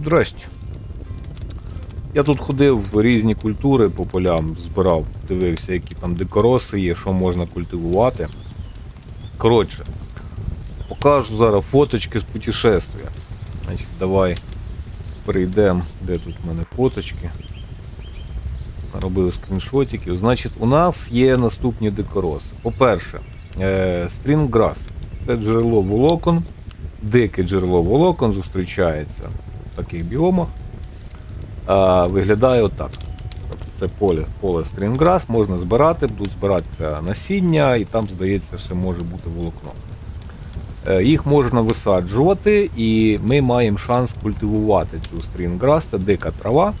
Здрасте. Я тут ходив в різні культури по полям, збирав, дивився, які там дикороси є, що можна культивувати. Коротше, покажу зараз фоточки з путешествия. Значить, давай перейдемо, де тут в мене фоточки. Робив скріншотиків. Значить, у нас є наступні дикороси. По-перше, е, стрінграс. Це джерело волокон, дике джерело волокон зустрічається таких біомах. Виглядає отак. Тобто це поле, поле стрінграс, можна збирати, будуть збиратися насіння, і там, здається, ще може бути волокно. Е, Їх можна висаджувати, і ми маємо шанс культивувати цю стрінграс, це дика трава.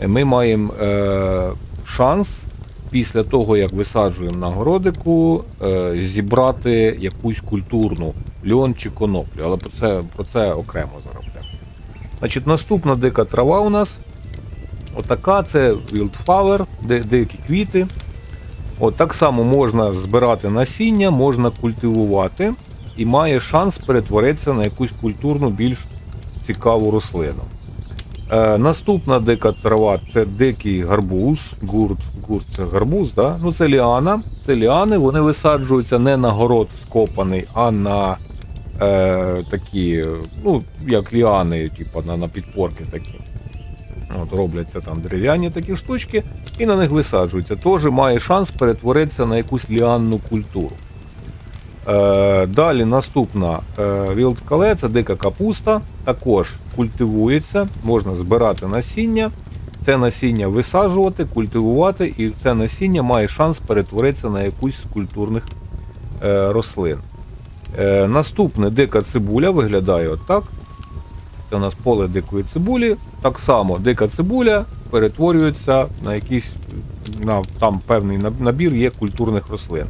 Е, Ми маємо е, шанс після того, як висаджуємо на городику, зібрати якусь культурну льон чи коноплю. Але про це, про це окремо зараз. Значить, наступна дика трава у нас. Отака це wildflower, ди- дикі квіти. От так само можна збирати насіння, можна культивувати і має шанс перетворитися на якусь культурну, більш цікаву рослину. Е, наступна дика трава це дикий гарбуз. Гурт, гурт це гарбуз, да? ну це ліана. Це ліани, вони висаджуються не на город скопаний, а на е, такі, ну, як ліани, типу, на, на підпорки такі. От, робляться там дерев'яні такі штучки, і на них висаджуються. Теж має шанс перетворитися на якусь ліанну культуру. Е, далі наступна е, вілдкале, це дика капуста, також культивується, можна збирати насіння, це насіння висаджувати, культивувати, і це насіння має шанс перетворитися на якусь з культурних е, рослин. Е, наступне дика цибуля виглядає отак. Це у нас поле дикої цибулі. Так само дика цибуля перетворюється на якийсь на там певний набір є культурних рослин.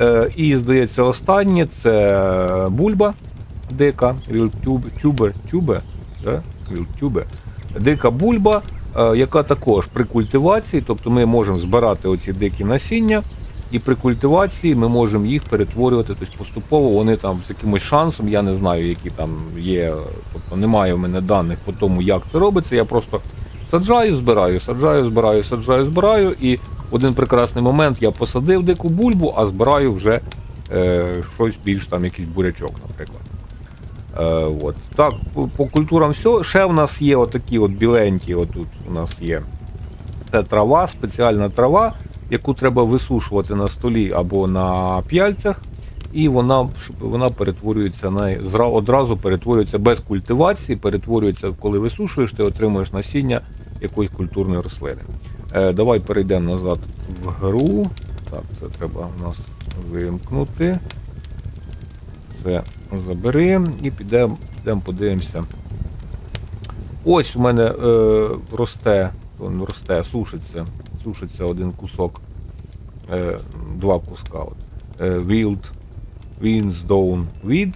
Е, і, здається, останнє це бульба дика, вілтюбер, тюбе, да? вілтюбе. Дика бульба, е, яка також при культивації, тобто ми можемо збирати оці дикі насіння, і при культивації ми можемо їх перетворювати, тобто поступово вони там з якимось шансом, я не знаю, які там є, тобто немає в мене даних по тому, як це робиться. Я просто саджаю, збираю, саджаю, збираю, саджаю, збираю, і в один прекрасний момент я посадив дику бульбу, а збираю вже е, щось більш там, якийсь бурячок, наприклад. Е, от. Так, по, по культурам все. Ще в нас є отакі от біленькі, отут у нас є. Це трава, спеціальна трава, яку треба висушувати на столі або на п'яльцях, і вона, вона перетворюється на одразу перетворюється без культивації, перетворюється, коли висушуєш, ти отримуєш насіння якоїсь культурної рослини. Е, давай перейдемо назад в гру. Так, це треба у нас вимкнути. Це забери і підемо, підемо подивимося. Ось у мене е, росте, росте, сушиться, сушиться один кусок, е, два куска. От. Е, Wild Winsdown Weed,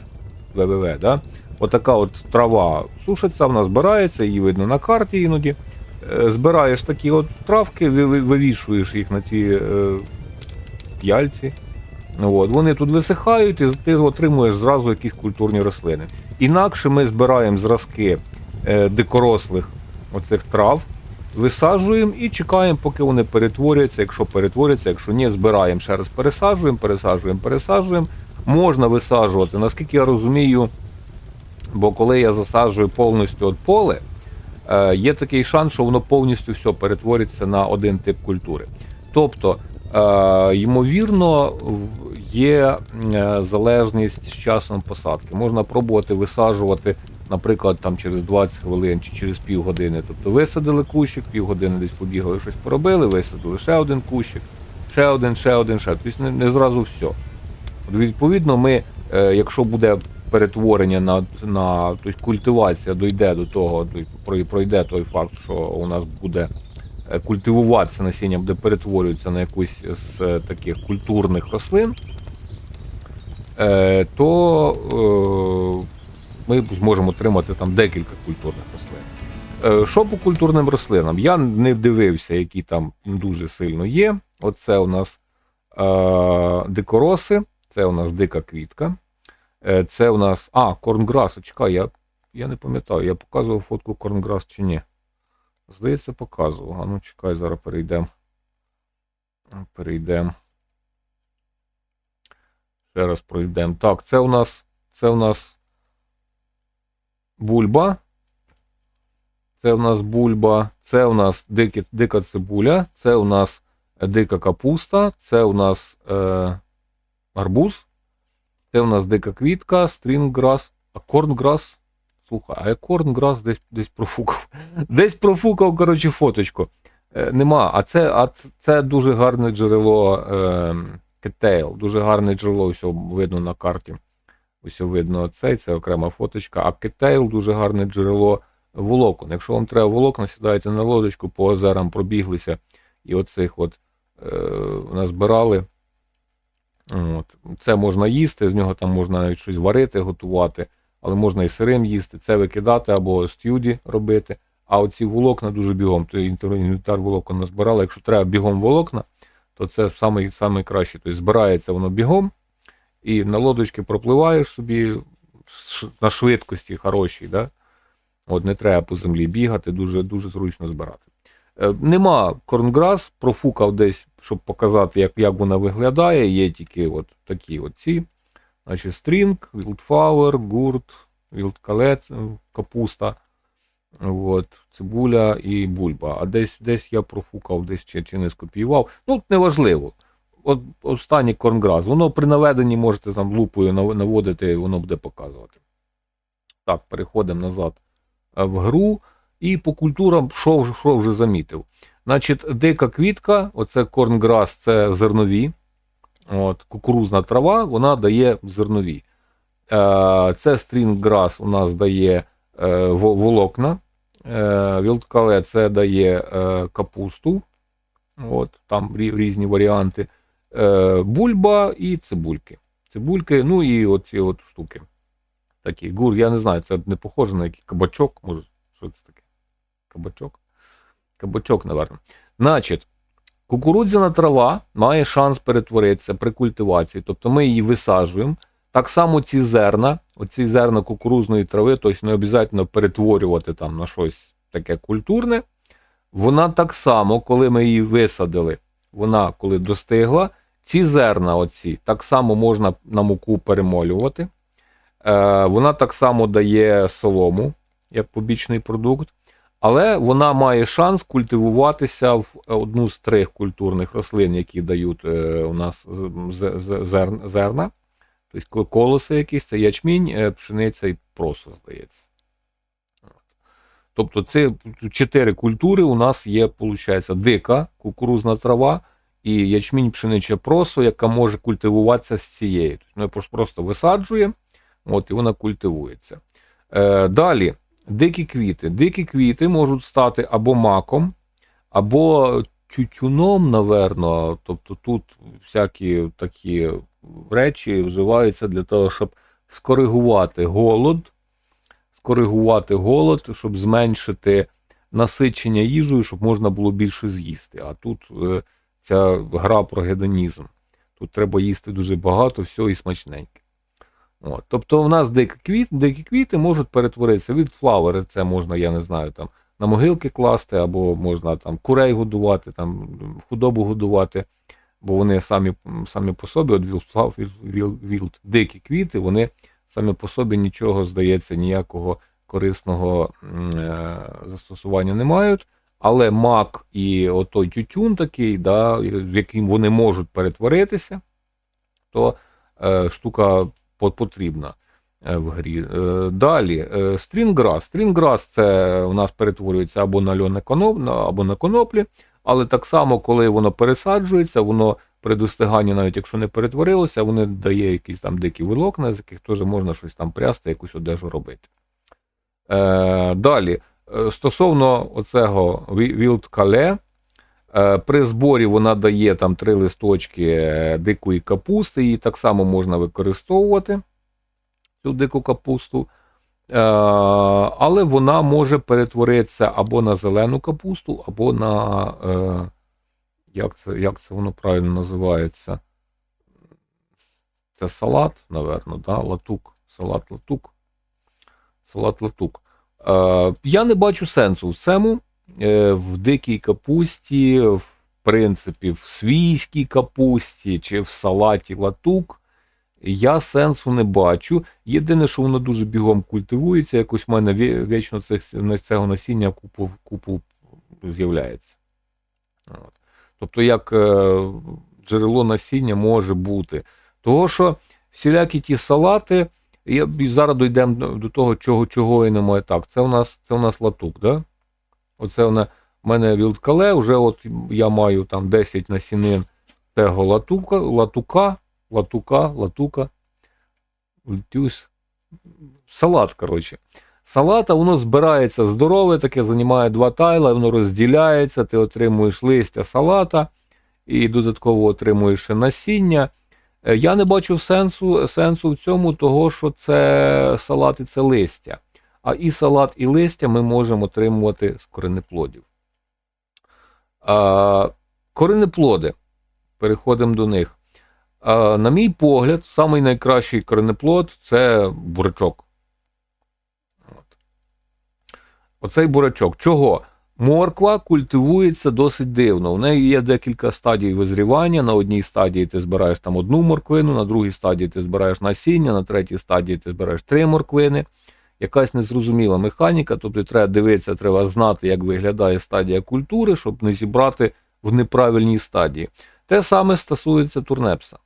ВВВ, да? Отака от трава сушиться, вона збирається, її видно на карті іноді. Е, Збираєш такі от травки, ви- ви- вивішуєш їх на ці п'яльці. От, вони тут висихають, і ти отримуєш зразу якісь культурні рослини. Інакше ми збираємо зразки дикорослих оцих трав, висаджуємо і чекаємо, поки вони перетворяться. Якщо перетворяться, якщо ні, збираємо ще раз пересаджуємо, пересаджуємо, пересаджуємо. Можна висаджувати, наскільки я розумію, бо коли я засаджую повністю от поле, е, є такий шанс, що воно повністю все перетвориться на один тип культури. Тобто, е, ймовірно, є е, залежність з часом посадки. Можна пробувати висаджувати, наприклад, там через 20 хвилин чи через півгодини. Тобто висадили кущик, півгодини десь побігали, щось поробили, висадили ще один кущик, ще один, ще один, ще. Тобто не, не зразу все. От Відповідно, ми, е, якщо буде перетворення на, на тобто культивація дойде до того, пройде той факт, що у нас буде е, культивуватися насіння, буде перетворюватися на якусь з е, таких культурних рослин, то ми зможемо отримати там декілька культурних рослин. Е, Що по культурним рослинам? Я не дивився, які там дуже сильно є. Оце у нас е, дикороси, це у нас дика квітка. Е, Це у нас. А, корнграс, чекай, я я не пам'ятаю, я показував фотку Корнграс чи ні. Здається, показував. А ну чекай, зараз перейдемо. Перейдемо. Ще раз пройдемо. Так, це у нас. Це у нас бульба. Це у нас бульба, це у нас дикі, дика цибуля, це у нас дика капуста, це у нас е, арбуз, це у нас дика квітка, стрінграс, а корнграс. Слухай, а я корнграс десь десь профукав. Десь профукав, коротше, фоточку. Е, нема. А це а це дуже гарне джерело е, кетейл, дуже гарне джерело, все видно на карті. Ось видно цей, це окрема фоточка. А кетейл дуже гарне джерело волокон. Якщо вам треба волокна, сідаєте на лодочку, по озерам пробіглися і оцих от е, назбирали. От. Це можна їсти, з нього там можна навіть щось варити, готувати, але можна і сирим їсти, це викидати або стюді робити. А оці волокна дуже бігом, то інвентар волокон назбирали. Якщо треба бігом волокна, то це самий, самий краще. Тобто збирається воно бігом, і на лодочки пропливаєш собі на швидкості хорошій. Да? От не треба по землі бігати, дуже, дуже зручно збирати. Е, нема корнграс, профукав десь, щоб показати, як, як вона виглядає. Є тільки от такі от. Значить, стрінг, вілдфлауер, гурт, вілдкалет, капуста, от, цибуля і бульба. А десь, десь я профукав, десь чи, чи не скопіював. Ну, неважливо. От останній корнграс. Воно при наведенні можете там лупою нав- наводити, воно буде показувати. Так, переходимо назад е, в гру. І по культурам, що що вже замітив. Значить, дика квітка, оце корнграс, це зернові. От, кукурузна трава, вона дає зернові. Е, це стрінграс у нас дає е, волокна. Е, вілдкале це дає е, капусту. От, там різні варіанти. Е, бульба і цибульки. Цибульки, ну і оці от штуки. Такі гур, я не знаю, це не похоже на який кабачок, може, що це таке? Кабачок? Кабачок, напевно. Значить, кукурудзяна трава має шанс перетворитися при культивації, тобто ми її висаджуємо. Так само ці зерна, оці зерна кукурузної трави, тобто не обов'язково перетворювати там на щось таке культурне. Вона так само, коли ми її висадили, вона коли достигла, ці зерна, оці, так само можна на муку перемолювати. Е, вона так само дає солому як побічний продукт, але вона має шанс культивуватися в одну з трьох культурних рослин, які дають е, у нас зерна, тобто колоси якісь, це ячмінь, е, пшениця і просо, здається. Тобто це чотири культури у нас є, виходить, дика кукурузна трава і ячмінь, пшениче просо, яка може культивуватися з цією. Тобто ми просто, висаджуємо, от, і вона культивується. Е, далі, дикі квіти. Дикі квіти можуть стати або маком, або тютюном, наверно. Тобто тут всякі такі речі вживаються для того, щоб скоригувати голод, скоригувати голод, щоб зменшити насичення їжею, щоб можна було більше з'їсти. А тут е, ця гра про гедонізм. Тут треба їсти дуже багато, всього і смачненьке. От. Тобто, в нас дикі квіти, дикі квіти можуть перетворитися від флауери, це можна, я не знаю, там на могилки класти, або можна там курей годувати, там худобу годувати, бо вони самі, самі по собі, от вілд, дикі квіти, вони самі по собі нічого, здається, ніякого корисного е, застосування не мають. Але мак і отой тютюн такий, да, в яким вони можуть перетворитися, то е, штука потрібна е, в грі. Е, далі, е, стрінграс. Стрінграс це у нас перетворюється або на коноп, або на коноплі, але так само, коли воно пересаджується, воно при достиганні, навіть якщо не перетворилося, воно дає якісь там дикі волокна, з яких теж можна щось там прясти, якусь одежу робити. Е, далі, стосовно оцього Wild Calais, Е, При зборі вона дає там три листочки е, дикої капусти, її так само можна використовувати, цю дику капусту. Е, Але вона може перетворитися або на зелену капусту, або на. е, Як це, як це воно правильно називається? Це салат, напевно, да? латук. Салат латук. Салат латук. Е, я не бачу сенсу в цьому. Е, в дикій капусті, в принципі, в свійській капусті чи в салаті латук. Я сенсу не бачу. Єдине, що воно дуже бігом культивується, якось в мене вічно цього насіння купу, купу з'являється. От. Тобто, як е, джерело насіння може бути. Того, що всілякі ті салати, і зараз дійдемо до, того, чого, чого і немає. Так, це у нас, це у нас латук, да? Оце вона, в мене вілткале, вже от я маю там 10 насінин цього латука, латука, латука, латука. Салат, коротше. Салат, а воно збирається здорове, таке займає два тайла, воно розділяється, ти отримуєш листя салата і додатково отримуєш насіння. Е, Я не бачу сенсу, сенсу в цьому, того, що це салат і це листя. А і салат, і листя ми можемо отримувати з коренеплодів. А, коренеплоди. Переходимо до них. А, на мій погляд, самий найкращий коренеплод це бурячок. От. Оцей бурячок. Чого? Морква культивується досить дивно. У неї є декілька стадій визрівання. На одній стадії ти збираєш там одну морквину, на другій стадії ти збираєш насіння, на третій стадії ти збираєш три морквини. Якась незрозуміла механіка, тобто треба дивитися, треба знати, як виглядає стадія культури, щоб не зібрати в неправильній стадії. Те саме стосується турнепса.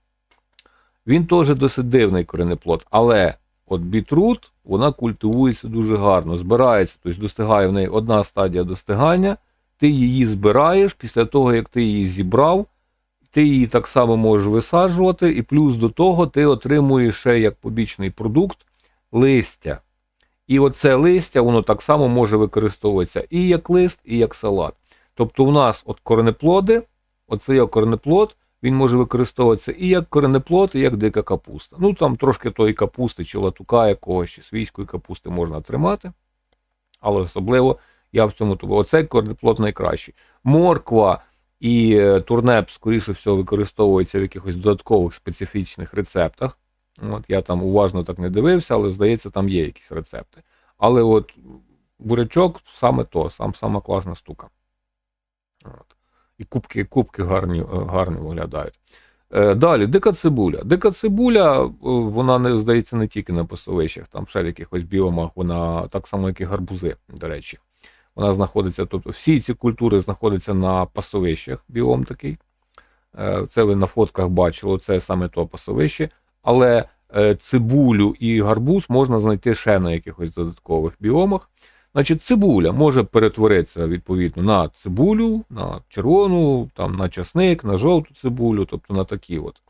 Він теж досить дивний коренеплод, але от бітрут, вона культивується дуже гарно, збирається, тобто достигає в неї одна стадія достигання, ти її збираєш після того, як ти її зібрав, ти її так само можеш висаджувати, і плюс до того ти отримуєш ще як побічний продукт листя. І оце листя, воно так само може використовуватися і як лист, і як салат. Тобто у нас от коренеплоди, оцей є коренеплод, він може використовуватися і як коренеплод, і як дика капуста. Ну там трошки тої капусти, чи латука якогось, чи свійської капусти можна тримати. Але особливо я в цьому тобі. Оцей коренеплод найкращий. Морква і е, турнеп, скоріше всього, використовуються в якихось додаткових специфічних рецептах. От я там уважно так не дивився, але здається, там є якісь рецепти. Але от бурячок саме то, сам сама класна штука. От. І кубки, кубки гарні, е, гарні виглядають. Е, Далі, дика цибуля. Дика цибуля, е, вона не здається не тільки на пасовищах, там ще в якихось біомах, вона так само, як і гарбузи, до речі. Вона знаходиться, тобто всі ці культури знаходяться на пасовищах, біом такий. Це ви на фотках бачили, це саме то пасовище. Але цибулю і гарбуз можна знайти ще на якихось додаткових біомах. Значить, цибуля може перетворитися відповідно на цибулю, на червону, там, на часник, на жовту цибулю, тобто на такі от.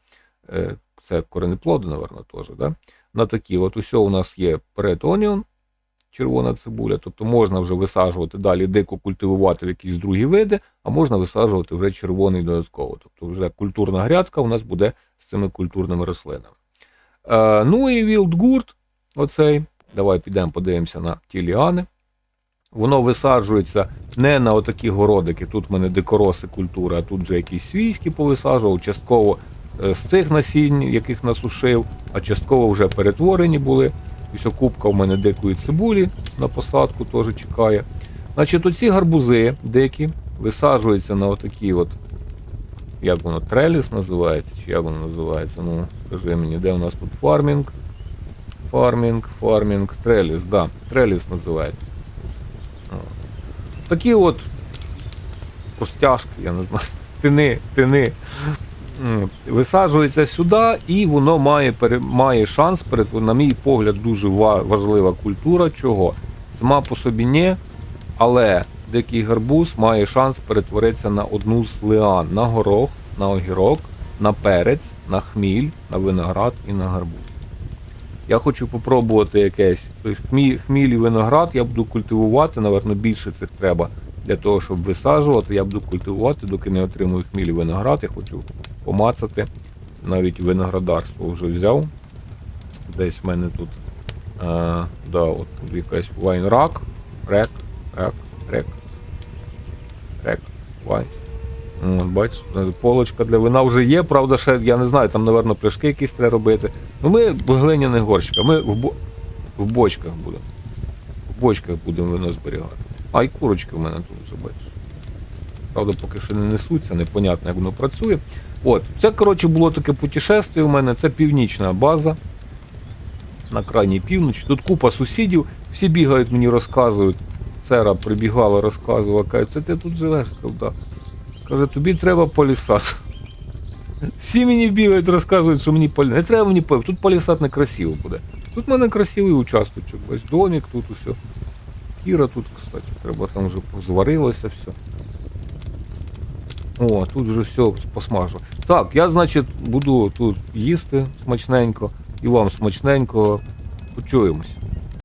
Е, Це коренеплоди, напевно, теж. Да? На такі от усе у нас є перетоніон, червона цибуля, тобто можна вже висаджувати далі дико культивувати в якісь другі види, а можна висаджувати вже червоний додатково. Тобто вже культурна грядка у нас буде з цими культурними рослинами. Е, ну і вілдгурт, оцей. Давай підемо подивимося на ті ліани. Воно висаджується не на отакі городики. Тут в мене дикороси культури, а тут вже якісь свійські повисаджував, частково е, з цих насінь, яких насушив, а частково вже перетворені були. Ось кубка в мене дикої цибулі на посадку теж чекає. Значить, оці гарбузи дикі висаджуються на отакі от, як воно, треліс називається, чи як воно називається? Ну, скажи мені, де у нас тут фармінг? Фармінг, фармінг, треліс, да, треліс називається. Такі от розтяжки, я не знаю, тини, тини. Висаджується сюди, і воно має, має шанс, на мій погляд, дуже важлива культура. Чого? Сама по собі ні, але дикий гарбуз має шанс перетворитися на одну з лиан, на горох, на огірок, на перець, на хміль, на виноград і на гарбуз. Я хочу попробувати якесь. Тобто хміль, хміль і виноград я буду культивувати, напевно, більше цих треба для того, щоб висаджувати. Я буду культивувати, доки не отримую хміль і виноград. Я хочу помацати. Навіть виноградарство вже взяв. Десь в мене тут е, да, от якась вайнрак, рек, рек, рек, рек, вайн. От, бачиш, полочка для вина вже є, правда, ще я не знаю, там, напевно, пляшки якісь треба робити. Ну ми в глиняних горщиках, ми в, бо... в бочках будемо. В бочках будемо вино зберігати. А й курочки в мене тут вже бачиш. Правда, поки що не несуться, непонятно, як воно працює. От, це, коротше, було таке путешествие у мене, це північна база. На крайній півночі. Тут купа сусідів, всі бігають, мені розказують. Цера прибігала, розказувала, каже, це ти тут живеш, «Да». Каже, тобі треба полісад. Всі мені бігають, розказують, що мені полі... Не треба мені полі... Тут полісад не красиво буде. Тут в мене красивий участочок. Ось домик тут усе. Кіра тут, кстати, треба там вже зварилося все. О, тут вже все посмажу. Так, я, значить, буду тут їсти смачненько, і вам смачненько. Почуємось.